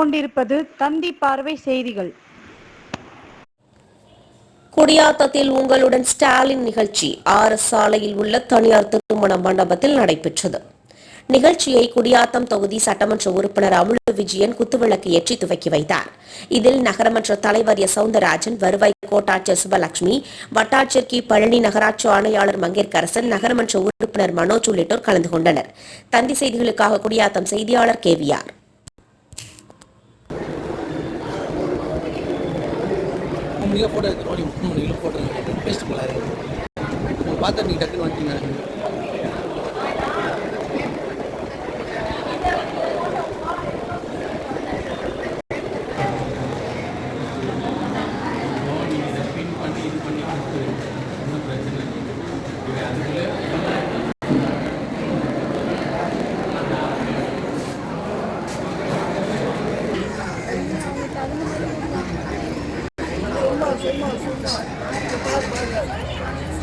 கொண்டிருப்பது தந்தி பார்வை செய்திகள். குடியாத்தத்தில் உங்களுடன் ஸ்டாலின் நிகழ்ச்சி. ஆறு சாலையில் உள்ள தனியார் திருமண மண்டபத்தில் நடைபெற்றது. நிகழ்ச்சியை குடியாத்தம் தொகுதி சட்டமன்ற உறுப்பினர் அமுலு விஜயன் குத்துவிளக்கு ஏற்றி துவக்கி வைத்தார். இதில் நகரமன்ற தலைவர் எஸ் சவுந்தரராஜன் வருவாய் கோட்டாட்சியர் சுபலட்சுமி வட்டாட்சியர் கி. பழனி நகராட்சி ஆணையாளர் மங்கேற்கரசன் நகரமன்ற உறுப்பினர் மனோஜ் உள்ளிட்டோர் கலந்து கொண்டனர். தந்தி செய்திகளுக்காக குடியாத்தம் செய்தியாளர் கேவிஆர் நீங்கள் ஃபோட்டோ எடுத்துருவோம் நீங்கள் ஃபோன் பண்ணி ஃபோட்டோ எடுத்து பேசிட்டு பார்த்து நீங்கள் டக்குன்னு வந்துட்டீங்க. Субтитры 人